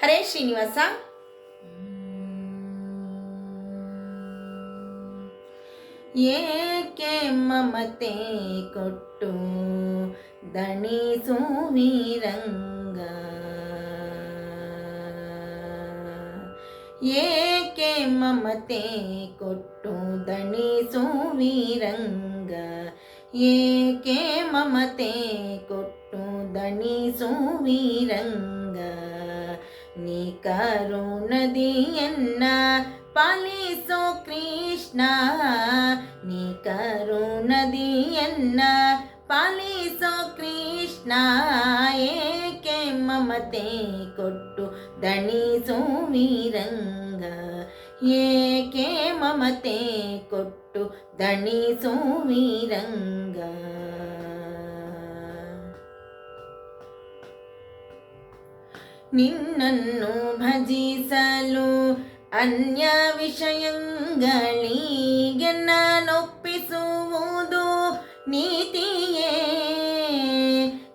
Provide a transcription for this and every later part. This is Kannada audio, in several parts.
ಹರೇ ಶ್ರೀನಿವಾಸ. ಏಕೆ ಮಮತೆ ಕೊಟ್ಟು ದಣಿಸು ವೀರಂಗ ಏಕೆ ಮಮತೆ ಕೊಟ್ಟು ದಣಿಸು ವೀರಂಗ ಏಕೆ ಮಮತೆ ಕೊಟ್ಟು ದಣಿಸು ವೀರಂಗ ನೀ ಕರುಣದಿಯನ್ನ ಪಾಲಿಸೋ ಕೃಷ್ಣ ನೀ ಕರುಣದಿಯನ್ನ ಪಾಲಿಸೋ ಕೃಷ್ಣ ಏಕೆ ಮಮತೆ ಕೊಟ್ಟು ದಣಿಸೋ ವೀರಂಗ ಏಕೆ ಮಮತೆ ಕೊಟ್ಟು ದಣಿಸೋ ವೀರಂಗ ನಿನ್ನನ್ನು ಭಜಿಸಲು ಅನ್ಯ ವಿಷಯಗಳಿಗೆ ನಾನೊಪ್ಪಿಸುವುದು ನೀತಿಯೇ.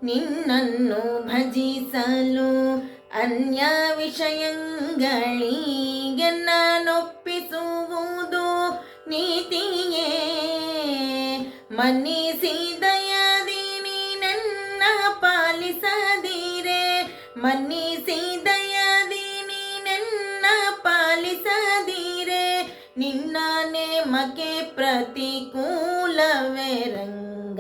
ನಿನ್ನನ್ನು ಭಜಿಸಲು ಅನ್ಯ ವಿಷಯಗಳಿಗೆ ನಾನೊಪ್ಪಿಸುವುದು ನೀತಿಯೇ. ಮನ್ನಿಸಿದಯದಿ ಮನ್ನಿಸಿದಯದಿ ನನ್ನ ಪಾಲಿಸದಿರೆ ನಿನ್ನ ನೇಮಕ್ಕೆ ಪ್ರತಿಕೂಲವೇ ರಂಗ.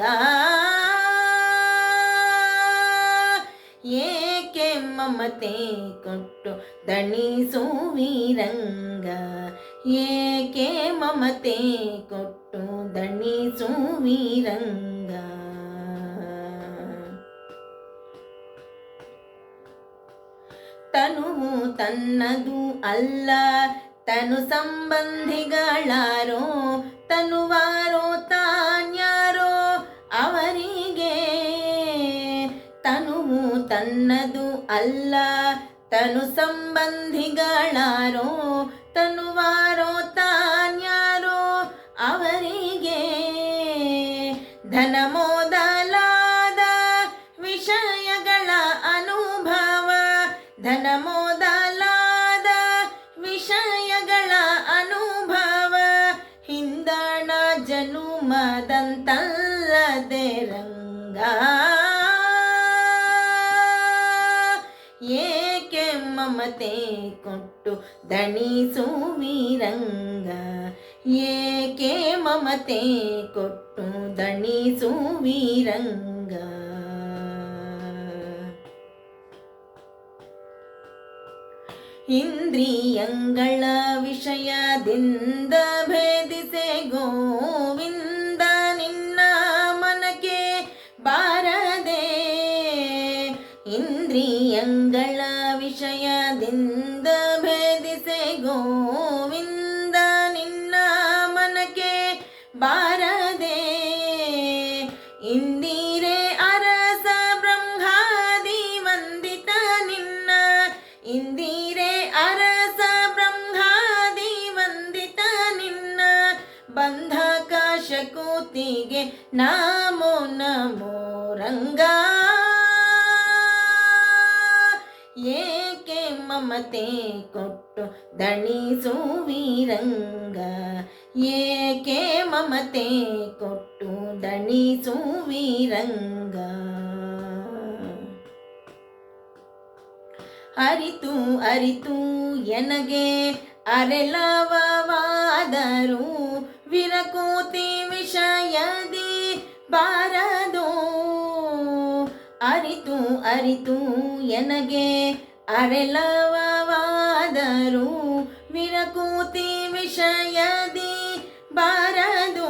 ಏಕೆ ಮಮತೆ ಕೊಟ್ಟು ದಣಿಸು ವೀರಂಗ? ಏಕೆ ಮಮತೆ ಕೊಟ್ಟು ದಣಿಸು ತನುವು ತನ್ನದು ಅಲ್ಲ. ತನು ಸಂಬಂಧಿಗಳಾರೋ ತನುವಾರೋ ತಾನ್ಯಾರೋ ಅವರಿಗೆ. ತನುವು ತನ್ನದು ಅಲ್ಲ. ತನು ಸಂಬಂಧಿಗಳಾರೋ ತನುವಾರೋ ಏಕೆ ಮಮತೆ ಕೊಟ್ಟು ದಣಿಸು ವೀರಂಗ? ಏಕೆ ಮಮತೆ ಕೊಟ್ಟು ದಣಿಸು ವೀರಂಗ? ಇಂದ್ರಿಯಂಗಳ ವಿಷಯದಿಂದ ಭೇದಿಸೆ ಗೋವಿಂದ ಬಂಧಕಾಶ ಕೂತಿಗೆ ನಾಮೋ ನಮೋ ರಂಗ. ಏಕೆ ಮಮತೆ ಕೊಟ್ಟು ದಣಿಸು ವೀರಂಗ? ಏಕೆ ಮಮತೆ ಕೊಟ್ಟು ದಣಿಸು ವೀರಂಗ? ಅರಿತು ಅರಿತು ಎನಗೆ ಅರೆಲವವಾದರೂ ವಿರಕೂತಿ ವಿಷಯದಿ ಬಾರದು. ಅರಿತು ಅರಿತು ಎನಗೆ ಅರೆಲವವಾದರೂ ವಿರಕೂತಿ ವಿಷಯದಿ ಬಾರದು.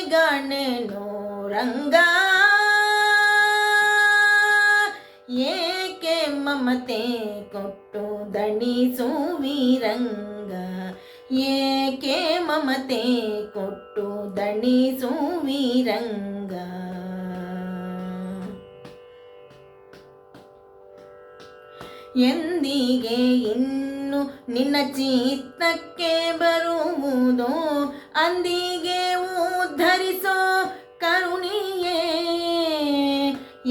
ಬಗೆಗಣೆನೋ ರಂಗ ಏಕೆ ಮಮತೆ ಕೊಟ್ಟು ವೀರಂಗ? ಏಕೆ ಮಮತೆ ಕೊಟ್ಟು ವೀರಂಗ? ಎಂದಿಗೆ ಇನ್ನು ನಿನ್ನ ಚಿತ್ತಕ್ಕೆ ಬರುವುದು, ಅಂದಿಗೆ ಉದ್ಧರಿಸೋ ಕರುಣಿಯೇ.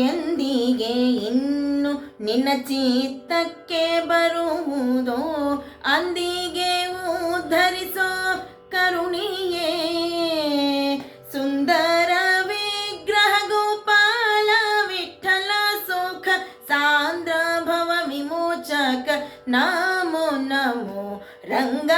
ಎಂದಿಗೆ ಇನ್ನು ನಿನ್ನ ಚಿತ್ತಕ್ಕೆ ಬರುವುದೋ, ಅಂದಿಗೆ ಉದ್ಧರಿಸೋ ಕರುಣಿಯೇ. ಸುಂದರ ವಿಗ್ರಹ ಗೋಪಾಲ, ವಿಠಲ ಸುಖ, ಸಾಂದ್ರ ಭವ ವಿಮೋಚಕ ನಮೋ ನಮೋ ರಂಗ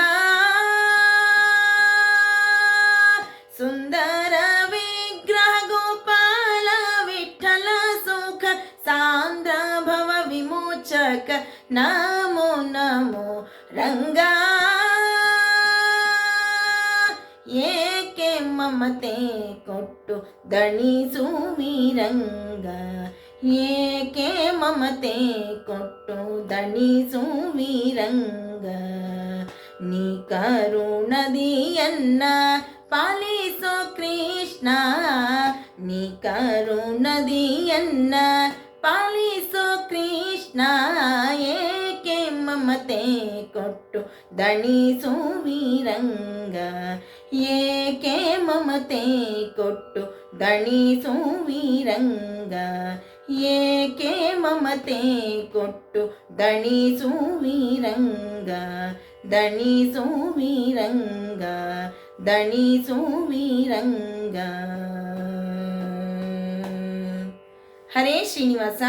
ಸುಂದರ ವಿಗ್ರಹ ಗೋಪಾಲ ವಿಠಲ ಸುಖ ಸಾಂದ್ರ ಭವ ವಿಮೋಚಕ ನಮೋ ನಮೋ ರಂಗ ಏಕೆ ಮಮತೆ ಕೊಟ್ಟು ದಣಿಸುವಿರಂಗ ಏಕೆ ಮಮತೆ ಕೊಟ್ಟು ದಣಿಸು ವೀರಂಗ? ನೀ ಕರುಣದಿಯನ್ನ ಪಾಲಿಸೋ ಕೃಷ್ಣ. ನೀ ಕರುಣದಿಯನ್ನ ಪಾಲಿಸೋ ಕೃಷ್ಣ. ಏಕೆ ಮಮತೆ ಕೊಟ್ಟು ದಣಿಸು ವೀರಂಗ? ಏಕೆ ಮಮತೆ ಕೊಟ್ಟು ದಣಿಸುವಿರಂಗ ಏಕೆ ಮಮತೆ ಕೊಟ್ಟು ದಣಿಸು ವೀರಂಗ? ದಣಿಸು ವೀರಂಗ ದಣಿಸು ವೀರಂಗ. ಹರೇ ಶ್ರೀನಿವಾಸ.